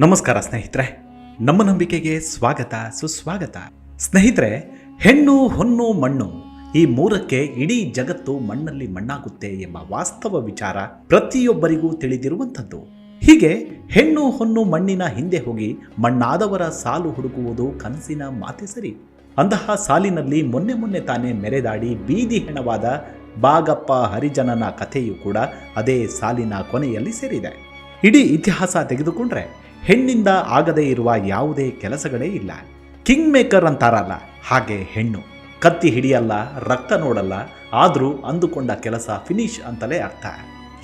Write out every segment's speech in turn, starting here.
ನಮಸ್ಕಾರ ಸ್ನೇಹಿತರೆ, ನಮ್ಮ ನಂಬಿಕೆಗೆ ಸ್ವಾಗತ, ಸುಸ್ವಾಗತ. ಸ್ನೇಹಿತರೆ, ಹೆಣ್ಣು, ಹೊನ್ನು, ಮಣ್ಣು ಈ ಮೂರಕ್ಕೆ ಇಡೀ ಜಗತ್ತು ಮಣ್ಣಲ್ಲಿ ಮಣ್ಣಾಗುತ್ತೆ ಎಂಬ ವಾಸ್ತವ ವಿಚಾರ ಪ್ರತಿಯೊಬ್ಬರಿಗೂ ತಿಳಿದಿರುವಂಥದ್ದು. ಹೀಗೆ ಹೆಣ್ಣು, ಹೊನ್ನು, ಮಣ್ಣಿನ ಹಿಂದೆ ಹೋಗಿ ಮಣ್ಣಾದವರ ಸಾಲು ಹುಡುಕುವುದು ಕನಸಿನ ಮಾತೆ ಸರಿ. ಅಂತಹ ಸಾಲಿನಲ್ಲಿ ಮೊನ್ನೆ ಮೊನ್ನೆ ತಾನೇ ಮೆರೆದಾಡಿ ಬೀದಿ ಹೆಣವಾದ ಬಾಗಪ್ಪ ಹರಿಜನನ ಕಥೆಯೂ ಕೂಡ ಅದೇ ಸಾಲಿನ ಕೊನೆಯಲ್ಲಿ ಸೇರಿದೆ. ಇಡೀ ಇತಿಹಾಸ ತೆಗೆದುಕೊಂಡ್ರೆ ಹೆಣ್ಣಿಂದ ಆಗದೇ ಇರುವ ಯಾವುದೇ ಕೆಲಸಗಳೇ ಇಲ್ಲ. ಕಿಂಗ್ ಮೇಕರ್ ಅಂತಾರಲ್ಲ, ಹಾಗೆ ಹೆಣ್ಣು. ಕತ್ತಿ ಹಿಡಿಯಲ್ಲ, ರಕ್ತ ನೋಡಲ್ಲ, ಆದರೂ ಅಂದುಕೊಂಡ ಕೆಲಸ ಫಿನಿಶ್ ಅಂತಲೇ ಅರ್ಥ.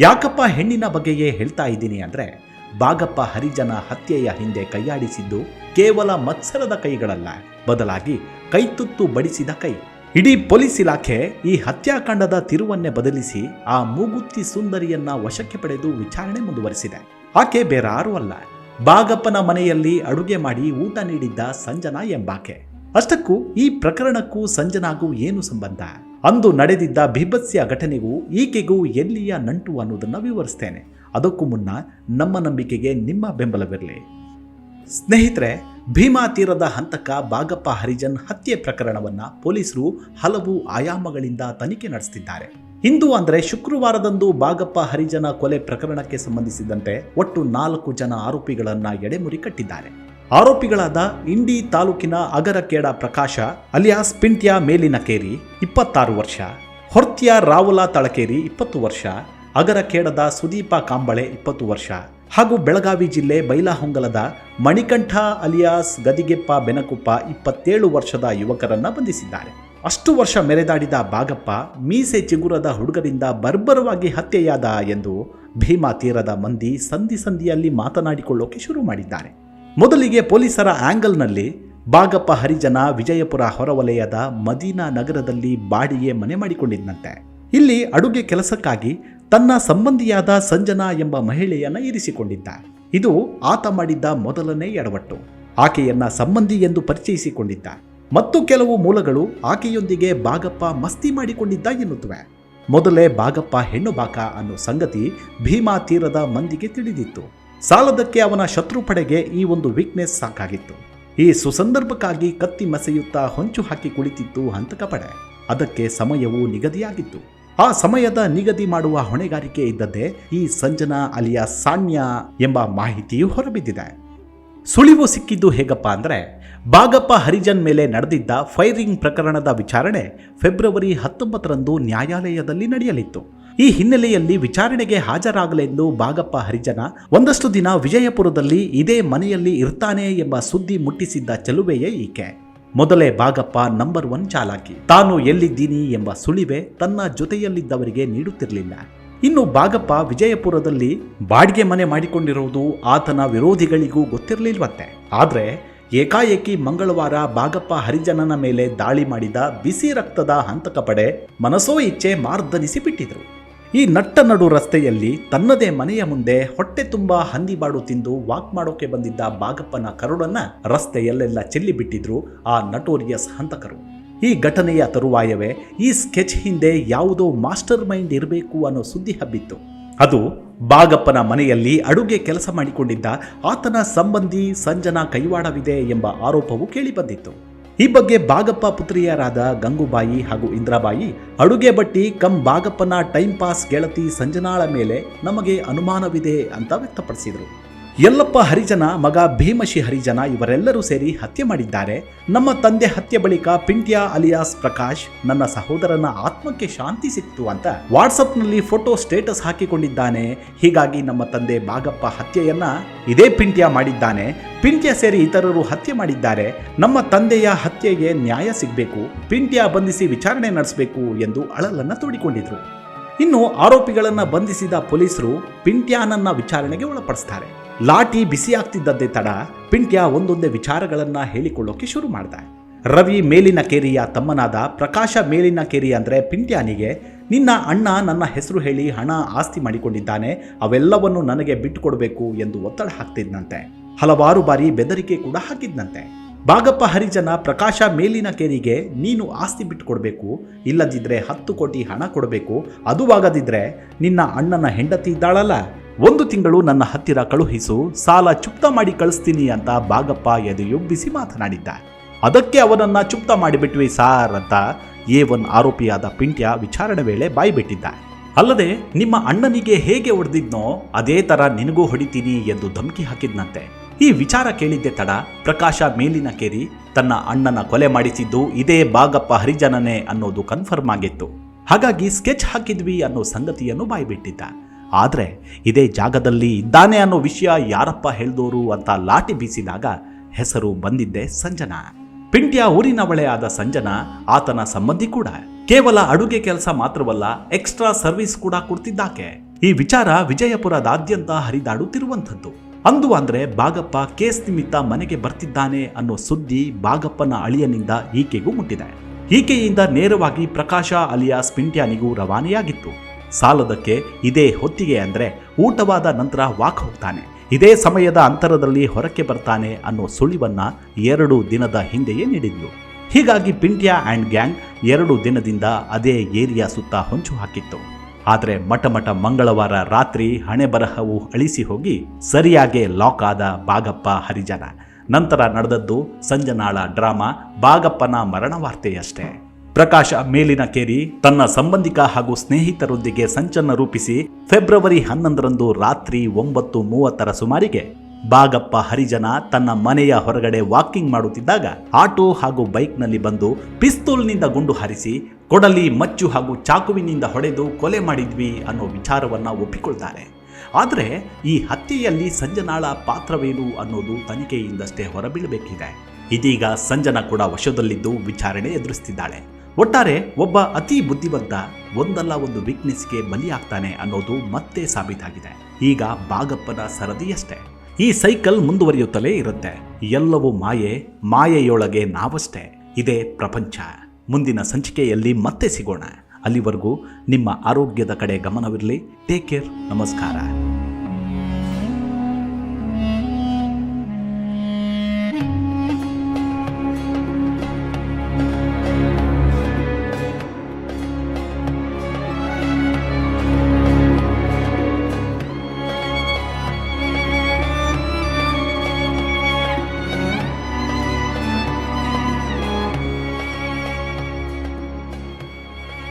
ಯಾಕಪ್ಪ ಹೆಣ್ಣಿನ ಬಗ್ಗೆಯೇ ಹೇಳ್ತಾ ಇದ್ದೀನಿ ಅಂದರೆ, ಬಾಗಪ್ಪ ಹರಿಜನ ಹತ್ಯೆಯ ಹಿಂದೆ ಕೈಯಾಡಿಸಿದ್ದು ಕೇವಲ ಮತ್ಸರದ ಕೈಗಳಲ್ಲ. ಬದಲಾಗಿ ಕೈತುತ್ತು ಬಡಿಸಿದ ಕೈ. ಇಡೀ ಪೊಲೀಸ್ ಇಲಾಖೆ ಈ ಹತ್ಯಾಕಾಂಡದ ತಿರುವನ್ನೇ ಬದಲಿಸಿ ಆ ಮೂಗುತ್ತಿ ಸುಂದರಿಯನ್ನ ವಶಕ್ಕೆ ಪಡೆದು ವಿಚಾರಣೆ ಮುಂದುವರಿಸಿದೆ. ಆಕೆ ಬೇರಾರೂ ಅಲ್ಲ. ಬಾಗಪ್ಪನ ಮನೆಯಲ್ಲಿ ಅಡುಗೆ ಮಾಡಿ ಊಟ ನೀಡಿದ್ದ ಸಂಜನಾ ಎಂಬಾಕೆ. ಅಷ್ಟಕ್ಕೂ ಈ ಪ್ರಕರಣಕ್ಕೂ ಸಂಜನಾಗೂ ಏನು ಸಂಬಂಧ? ಅಂದು ನಡೆದಿದ್ದ ಬಿಭತ್ಸ್ಯ ಘಟನೆಗೂ ಈಕೆಗೂ ಎಲ್ಲಿಯ ನಂಟು ಅನ್ನೋದನ್ನು ವಿವರಿಸ್ತೇನೆ. ಅದಕ್ಕೂ ಮುನ್ನ ನಮ್ಮ ನಂಬಿಕೆಗೆ ನಿಮ್ಮ ಬೆಂಬಲವಿರಲಿ. ಸ್ನೇಹಿತರೆ ಭೀಮಾ ತೀರದ ಹಂತಕ ಬಾಗಪ್ಪ ಹರಿಜನ್ ಹತ್ಯೆ ಪ್ರಕರಣವನ್ನ ಪೊಲೀಸರು ಹಲವು ಆಯಾಮಗಳಿಂದ ತನಿಖೆ ನಡೆಸುತ್ತಿದ್ದಾರೆ ಇಂದು ಅಂದರೆ ಶುಕ್ರವಾರದಂದು ಬಾಗಪ್ಪ ಹರಿಜನ ಕೊಲೆ ಪ್ರಕರಣಕ್ಕೆ ಸಂಬಂಧಿಸಿದಂತೆ ಒಟ್ಟು ನಾಲ್ಕು ಜನ ಆರೋಪಿಗಳನ್ನ ಎಡೆಮುರಿ ಕಟ್ಟಿದ್ದಾರೆ. ಆರೋಪಿಗಳಾದ ಇಂಡಿ ತಾಲೂಕಿನ ಅಗರಕೇಡ ಪ್ರಕಾಶ, ಅಲಿಯಾಸ್ ಪಿಂಟ್ಯ ಮೇಲಿನಕೇರಿ, ಇಪ್ಪತ್ತಾರು ವರ್ಷ, ಹೊರ್ತಿಯ ರಾವುಲ ತಳಕೇರಿ, ಇಪ್ಪತ್ತು ವರ್ಷ, ಅಗರಕೇಡದ ಸುದೀಪ ಕಾಂಬಳೆ, ಇಪ್ಪತ್ತು ವರ್ಷ ಹಾಗೂ ಬೆಳಗಾವಿ ಜಿಲ್ಲೆ ಬೈಲಹೊಂಗಲದ ಮಣಿಕಂಠ ಅಲಿಯಾಸ್ ಗದಿಗೆಪ್ಪ ಬೆನಕುಪ್ಪ ಇಪ್ಪತ್ತೇಳು ವರ್ಷದ ಯುವಕರನ್ನ ಬಂಧಿಸಿದ್ದಾರೆ. ಅಷ್ಟು ವರ್ಷ ಮೆರೆದಾಡಿದ ಬಾಗಪ್ಪ ಮೀಸೆ ಚಿಗುರದ ಹುಡುಗರಿಂದ ಬರ್ಬರವಾಗಿ ಹತ್ಯೆಯಾದ ಎಂದು ಭೀಮಾ ತೀರದ ಮಂದಿ ಸಂಧಿ ಸಂಧಿಯಲ್ಲಿ ಮಾತನಾಡಿಕೊಳ್ಳೋಕೆ ಶುರು ಮಾಡಿದ್ದಾರೆ. ಮೊದಲಿಗೆ ಪೊಲೀಸರ ಆಂಗಲ್ನಲ್ಲಿ ಬಾಗಪ್ಪ ಹರಿಜನ ವಿಜಯಪುರ ಹೊರವಲಯದ ಮದೀನಾ ನಗರದಲ್ಲಿ ಬಾಡಿಗೆ ಮನೆ ಮಾಡಿಕೊಂಡಿದ್ದಂತೆ ಇಲ್ಲಿ ಅಡುಗೆ ಕೆಲಸಕ್ಕಾಗಿ ತನ್ನ ಸಂಬಂಧಿಯಾದ ಸಂಜನಾ ಎಂಬ ಮಹಿಳೆಯನ್ನ ಇರಿಸಿಕೊಂಡಿದ್ದ ಇದು ಆತ ಮಾಡಿದ್ದ ಮೊದಲನೇ ಎಡವಟ್ಟು. ಆಕೆಯನ್ನ ಸಂಬಂಧಿ ಎಂದು ಪರಿಚಯಿಸಿಕೊಂಡಿದ್ದ ಮತ್ತು ಕೆಲವು ಮೂಲಗಳು ಆಕೆಯೊಂದಿಗೆ ಬಾಗಪ್ಪ ಮಸ್ತಿ ಮಾಡಿಕೊಂಡಿದ್ದ ಎನ್ನುತ್ತವೆ. ಮೊದಲೇ ಬಾಗಪ್ಪ ಹೆಣ್ಣು ಬಾಕ ಅನ್ನೋ ಸಂಗತಿ ಭೀಮಾ ತೀರದ ಮಂದಿಗೆ ತಿಳಿದಿತ್ತು. ಸಾಲದಕ್ಕೆ ಅವನ ಶತ್ರು ಪಡೆಗೆ ಈ ಒಂದು ವೀಕ್ನೆಸ್ ಸಾಕಾಗಿತ್ತು. ಈ ಸುಸಂದರ್ಭಕ್ಕಾಗಿ ಕತ್ತಿ ಮಸೆಯುತ್ತಾ ಹೊಂಚು ಹಾಕಿ ಕುಳಿತಿತ್ತು ಹಂತಕ ಪಡೆ. ಅದಕ್ಕೆ ಸಮಯವೂ ನಿಗದಿಯಾಗಿತ್ತು. ಆ ಸಮಯದ ನಿಗದಿ ಮಾಡುವ ಹೊಣೆಗಾರಿಕೆ ಇದ್ದದ್ದೇ ಈ ಸಂಜನಾ ಅಲಿಯ ಸಾಣ್ಯ ಎಂಬ ಮಾಹಿತಿಯು ಹೊರಬಿದ್ದಿದೆ. ಸುಳಿವು ಸಿಕ್ಕಿದ್ದು ಹೇಗಪ್ಪ ಅಂದರೆ, ಬಾಗಪ್ಪ ಹರಿಜನ್ ಮೇಲೆ ನಡೆದಿದ್ದ ಫೈರಿಂಗ್ ಪ್ರಕರಣದ ವಿಚಾರಣೆ ಫೆಬ್ರವರಿ ಹತ್ತೊಂಬತ್ತರಂದು ನ್ಯಾಯಾಲಯದಲ್ಲಿ ನಡೆಯಲಿತ್ತು. ಈ ಹಿನ್ನೆಲೆಯಲ್ಲಿ ವಿಚಾರಣೆಗೆ ಹಾಜರಾಗಲೆಂದು ಬಾಗಪ್ಪ ಹರಿಜನ ಒಂದಷ್ಟು ದಿನ ವಿಜಯಪುರದಲ್ಲಿ ಇದೇ ಮನೆಯಲ್ಲಿ ಇರ್ತಾನೆ ಎಂಬ ಸುದ್ದಿ ಮುಟ್ಟಿಸಿದ್ದ ಚೆಲುವೆಯೇ ಈಕೆ. ಮೊದಲೇ ಭಾಗಪ್ಪ ನಂಬರ್ ಒನ್ ಚಾಲಾಕಿ. ತಾನು ಎಲ್ಲಿದ್ದೀನಿ ಎಂಬ ಸುಳಿವೆ ತನ್ನ ಜೊತೆಯಲ್ಲಿದ್ದವರಿಗೆ ನೀಡುತ್ತಿರಲಿಲ್ಲ. ಇನ್ನು ಭಾಗಪ್ಪ ವಿಜಯಪುರದಲ್ಲಿ ಬಾಡಿಗೆ ಮನೆ ಮಾಡಿಕೊಂಡಿರುವುದು ಆತನ ವಿರೋಧಿಗಳಿಗೂ ಗೊತ್ತಿರಲಿಲ್ವಂತೆ. ಆದರೆ ಏಕಾಏಕಿ ಮಂಗಳವಾರ ಭಾಗಪ್ಪ ಹರಿಜನನ ಮೇಲೆ ದಾಳಿ ಮಾಡಿದ ಬಿಸಿ ರಕ್ತದ ಹಂತಕ ಪಡೆ ಮನಸೋ ಇಚ್ಛೆ ಮಾರ್ದನಿಸಿ ಬಿಟ್ಟಿದ್ರು ಈ ನಟ್ಟ ನಡು ರಸ್ತೆಯಲ್ಲಿ ತನ್ನದೇ ಮನೆಯ ಮುಂದೆ ಹೊಟ್ಟೆ ತುಂಬ ಹಂದಿಬಾಡು ತಿಂದು ವಾಕ್ ಮಾಡೋಕೆ ಬಂದಿದ್ದ ಬಾಗಪ್ಪನ ಕರುಡನ್ನ ರಸ್ತೆಯಲ್ಲೆಲ್ಲ ಚೆಲ್ಲಿ ಬಿಟ್ಟಿದ್ರು ಆ ನಟೋರಿಯಸ್ ಹಂತಕರು. ಈ ಘಟನೆಯ ತರುವಾಯವೇ ಈ ಸ್ಕೆಚ್ ಹಿಂದೆ ಯಾವುದೋ ಮಾಸ್ಟರ್ ಮೈಂಡ್ ಇರಬೇಕು ಅನ್ನೋ ಸುದ್ದಿ ಹಬ್ಬಿತ್ತು. ಅದು ಬಾಗಪ್ಪನ ಮನೆಯಲ್ಲಿ ಅಡುಗೆ ಕೆಲಸ ಮಾಡಿಕೊಂಡಿದ್ದ ಆತನ ಸಂಬಂಧಿ ಸಂಜನಾ ಕೈವಾಡವಿದೆ ಎಂಬ ಆರೋಪವು ಕೇಳಿಬಂದಿತ್ತು ಈ ಬಗ್ಗೆ ಬಾಗಪ್ಪ ಪುತ್ರಿಯರಾದ ಗಂಗುಬಾಯಿ ಹಾಗೂ ಇಂದ್ರಾಬಾಯಿ ಅಡುಗೆ ಬಟ್ಟಿ ಕಂ ಬಾಗಪ್ಪನ ಟೈಮ್ ಪಾಸ್ ಗೆಳತಿ ಸಂಜನಾಳ ಮೇಲೆ ನಮಗೆ ಅನುಮಾನವಿದೆ ಅಂತ ವ್ಯಕ್ತಪಡಿಸಿದರು. ಯಲ್ಲಪ್ಪ ಹರಿಜನ, ಮಗ ಭೀಮಶಿ ಹರಿಜನ ಇವರೆಲ್ಲರೂ ಸೇರಿ ಹತ್ಯೆ ಮಾಡಿದ್ದಾರೆ. ನಮ್ಮ ತಂದೆ ಹತ್ಯೆ ಬಳಿಕ ಪಿಂಟ್ಯ ಅಲಿಯಾಸ್ ಪ್ರಕಾಶ್ ನನ್ನ ಸಹೋದರನ ಆತ್ಮಕ್ಕೆ ಶಾಂತಿ ಸಿಕ್ತು ಅಂತ ವಾಟ್ಸಪ್ನಲ್ಲಿ ಫೋಟೋ ಸ್ಟೇಟಸ್ ಹಾಕಿಕೊಂಡಿದ್ದಾನೆ. ಹೀಗಾಗಿ ನಮ್ಮ ತಂದೆ ಬಾಗಪ್ಪ ಹತ್ಯೆಯನ್ನ ಇದೇ ಪಿಂಟ್ಯ ಮಾಡಿದ್ದಾನೆ. ಪಿಂಟ್ಯ ಸೇರಿ ಇತರರು ಹತ್ಯೆ ಮಾಡಿದ್ದಾರೆ. ನಮ್ಮ ತಂದೆಯ ಹತ್ಯೆಗೆ ನ್ಯಾಯ ಸಿಗಬೇಕು. ಪಿಂಟ್ಯ ಬಂಧಿಸಿ ವಿಚಾರಣೆ ನಡೆಸಬೇಕು ಎಂದು ಅಳಲನ್ನ ತೋಡಿಕೊಂಡಿದ್ರು. ಇನ್ನು ಆರೋಪಿಗಳನ್ನ ಬಂಧಿಸಿದ ಪೊಲೀಸರು ಪಿಂಟ್ಯಾನನ್ನ ವಿಚಾರಣೆಗೆ ಒಳಪಡಿಸ್ತಾರೆ. ಲಾಠಿ ಬಿಸಿಯಾಗ್ತಿದ್ದದ್ದೇ ತಡ ಪಿಂಟ್ಯ ಒಂದೊಂದೇ ವಿಚಾರಗಳನ್ನ ಹೇಳಿಕೊಳ್ಳೋಕೆ ಶುರು ಮಾಡ್ದ ರವಿ ಮೇಲಿನ ಕೇರಿಯ ತಮ್ಮನಾದ ಪ್ರಕಾಶ ಮೇಲಿನ ಕೇರಿ ಅಂದ್ರೆ ಪಿಂಟ್ಯಾನಿಗೆ, ನಿನ್ನ ಅಣ್ಣ ನನ್ನ ಹೆಸರು ಹೇಳಿ ಹಣ ಆಸ್ತಿ ಮಾಡಿಕೊಂಡಿದ್ದಾನೆ, ಅವೆಲ್ಲವನ್ನು ನನಗೆ ಬಿಟ್ಟುಕೊಡಬೇಕು ಎಂದು ಒತ್ತಡ ಹಾಕ್ತಿದ್ನಂತೆ. ಹಲವಾರು ಬಾರಿ ಬೆದರಿಕೆ ಕೂಡ ಹಾಕಿದ್ನಂತೆ. ಬಾಗಪ್ಪ ಹರಿಜನ ಪ್ರಕಾಶ ಮೇಲಿನ ಕೇರಿಗೆ ನೀನು ಆಸ್ತಿ ಬಿಟ್ಟುಕೊಡಬೇಕು ಇಲ್ಲದಿದ್ದರೆ ಹತ್ತು ಕೋಟಿ ಹಣ ಕೊಡಬೇಕು ಅದು ಆಗದಿದ್ದರೆ ನಿನ್ನ ಅಣ್ಣನ ಹೆಂಡತಿ ಇದ್ದಾಳಲ್ಲ. ಒಂದು ತಿಂಗಳು ನನ್ನ ಹತ್ತಿರ ಕಳುಹಿಸು, ಸಾಲ ಚುಪ್ತ ಮಾಡಿ ಕಳಿಸ್ತೀನಿ ಅಂತ ಬಾಗಪ್ಪ ಎದೆಯೊಬ್ಬಿಸಿ ಮಾತನಾಡಿದ್ದ ಅದಕ್ಕೆ ಅವನನ್ನ ಚುಪ್ತ ಮಾಡಿಬಿಟ್ವಿ ಸಾರ್ ಅಂತ ಎ ಒನ್ ಆರೋಪಿಯಾದ ಪಿಂಟ್ಯ ವಿಚಾರಣೆ ವೇಳೆ ಬಾಯಿಬಿಟ್ಟಿದ್ದ ಅಲ್ಲದೆ ನಿಮ್ಮ ಅಣ್ಣನಿಗೆ ಹೇಗೆ ಹೊಡೆದಿದ್ನೋ, ಅದೇ ತರ ನಿನಗೂ ಹೊಡಿತೀನಿ ಎಂದು ಧಮಕಿ ಹಾಕಿದ್ನಂತೆ. ಈ ವಿಚಾರ ಕೇಳಿದ್ದೆ ತಡ. ಪ್ರಕಾಶ ಮೇಲಿನ ಕೇರಿ ತನ್ನ ಅಣ್ಣನ ಕೊಲೆ ಮಾಡಿಸಿದ್ದು ಇದೇ ಬಾಗಪ್ಪ ಹರಿಜನನೇ ಅನ್ನೋದು ಕನ್ಫರ್ಮ್ ಆಗಿತ್ತು. ಹಾಗಾಗಿ ಸ್ಕೆಚ್ ಹಾಕಿದ್ವಿ ಅನ್ನೋ ಸಂಗತಿಯನ್ನು ಬಾಯ್ಬಿಟ್ಟಿದ್ದ. ಆದ್ರೆ ಇದೇ ಜಾಗದಲ್ಲಿ ಇದ್ದಾನೆ ಅನ್ನೋ ವಿಷಯ ಯಾರಪ್ಪ ಹೇಳ್ದೋರು ಅಂತ ಲಾಟಿ ಬೀಸಿದಾಗ ಹೆಸರು ಬಂದಿದ್ದೆ ಸಂಜನಾ. ಪಿಂಟ್ಯ ಊರಿನವಳೆ ಆದ ಸಂಜನಾ, ಆತನ ಸಂಬಂಧಿ ಕೂಡ. ಕೇವಲ ಅಡುಗೆ ಕೆಲಸ ಮಾತ್ರವಲ್ಲ ಎಕ್ಸ್ಟ್ರಾ ಸರ್ವಿಸ್ ಕೂಡ ಕೊಡ್ತಿದ್ದಾಕೆ. ಈ ವಿಚಾರ ವಿಜಯಪುರದಾದ್ಯಂತ ಹರಿದಾಡುತ್ತಿರುವಂಥದ್ದು. ಅಂದು ಅಂದರೆ ಬಾಗಪ್ಪ ಕೇಸ್ ನಿಮಿತ್ತ ಮನೆಗೆ ಬರ್ತಿದ್ದಾನೆ ಅನ್ನೋ ಸುದ್ದಿ ಬಾಗಪ್ಪನ ಅಳಿಯನಿಂದ ಈಕೆಗೂ ಮುಟ್ಟಿದೆ. ಈಕೆಯಿಂದ ನೇರವಾಗಿ ಪ್ರಕಾಶ ಅಲಿಯಾಸ್ ಪಿಂಟ್ಯಾನಿಗೂ ರವಾನೆಯಾಗಿತ್ತು. ಸಾಲದಕ್ಕೆ ಇದೇ ಹೊತ್ತಿಗೆ ಅಂದ್ರೆ ಊಟವಾದ ನಂತರ ವಾಕ್ ಹೋಗ್ತಾನೆ. ಇದೇ ಸಮಯದ ಅಂತರದಲ್ಲಿ ಹೊರಕ್ಕೆ ಬರ್ತಾನೆ ಅನ್ನೋ ಸುಳಿವನ್ನ ಎರಡು ದಿನದ ಹಿಂದೆಯೇ ನೀಡಿದ್ಲು. ಹೀಗಾಗಿ ಪಿಂಟ್ಯಾ ಆ್ಯಂಡ್ ಗ್ಯಾಂಗ್ ಎರಡು ದಿನದಿಂದ ಅದೇ ಏರಿಯಾ ಸುತ್ತ ಹೊಂಚು ಹಾಕಿತ್ತು. ಆದರೆ ಮಟಮಟ ಮಂಗಳವಾರ ರಾತ್ರಿ ಹಣೆ ಬರಹವು ಅಳಿಸಿ ಹೋಗಿ ಸರಿಯಾಗಿ ಲಾಕ್ ಆದ ಬಾಗಪ್ಪ ಹರಿಜನ. ನಂತರ ನಡೆದದ್ದು ಸಂಜನಾಳ ಡ್ರಾಮಾ, ಬಾಗಪ್ಪನ ಮರಣ ವಾರ್ತೆಯಷ್ಟೇ ಪ್ರಕಾಶ ಮೇಲಿನ ಕೇರಿ ತನ್ನ ಸಂಬಂಧಿಕ ಹಾಗೂ ಸ್ನೇಹಿತರೊಂದಿಗೆ ಸಂಚನ್ನ ರೂಪಿಸಿ ಫೆಬ್ರವರಿ ಹನ್ನೊಂದರಂದು ರಾತ್ರಿ ಒಂಬತ್ತು ಮೂವತ್ತರ ಸುಮಾರಿಗೆ ಬಾಗಪ್ಪ ಹರಿಜನ ತನ್ನ ಮನೆಯ ಹೊರಗಡೆ ವಾಕಿಂಗ್ ಮಾಡುತ್ತಿದ್ದಾಗ ಆಟೋ ಹಾಗೂ ಬೈಕ್ನಲ್ಲಿ ಬಂದು ಪಿಸ್ತೂಲ್ನಿಂದ ಗುಂಡು ಹಾರಿಸಿ ಕೊಡಲಿ, ಮಚ್ಚು ಹಾಗೂ ಚಾಕುವಿನಿಂದ ಹೊಡೆದು ಕೊಲೆ ಮಾಡಿದ್ವಿ ಅನ್ನೋ ವಿಚಾರವನ್ನ ಒಪ್ಪಿಕೊಳ್ತಾರೆ. ಆದರೆ ಈ ಹತ್ಯೆಯಲ್ಲಿ ಸಂಜನಾಳ ಪಾತ್ರವೇನು ಅನ್ನೋದು ತನಿಖೆಯಿಂದಷ್ಟೇ ಹೊರಬೀಳಬೇಕಿದೆ. ಇದೀಗ ಸಂಜನ ಕೂಡ ವಶದಲ್ಲಿದ್ದು ವಿಚಾರಣೆ ಎದುರಿಸ್ತಿದ್ದಾಳೆ. ಒಟ್ಟಾರೆ ಒಬ್ಬ ಅತಿ ಬುದ್ಧಿವಂತ ಒಂದಲ್ಲ ಒಂದು ವೀಕ್ನೆಸ್ಗೆ ಬಲಿಯಾಗ್ತಾನೆ ಅನ್ನೋದು ಮತ್ತೆ ಸಾಬೀತಾಗಿದೆ. ಈಗ ಬಾಗಪ್ಪನ ಸರದಿಯಷ್ಟೇ. ಈ ಸೈಕಲ್ ಮುಂದುವರಿಯುತ್ತಲೇ ಇರುತ್ತೆ. ಎಲ್ಲವೂ ಮಾಯೆ, ಮಾಯೆಯೊಳಗೆ ನಾವಷ್ಟೇ. ಇದೇ ಪ್ರಪಂಚ. ಮುಂದಿನ ಸಂಚಿಕೆಯಲ್ಲಿ ಮತ್ತೆ ಸಿಗೋಣ. ಅಲ್ಲಿವರೆಗೂ ನಿಮ್ಮ ಆರೋಗ್ಯದ ಕಡೆ ಗಮನವಿರಲಿ. ಟೇಕ್ ಕೇರ್ ನಮಸ್ಕಾರ.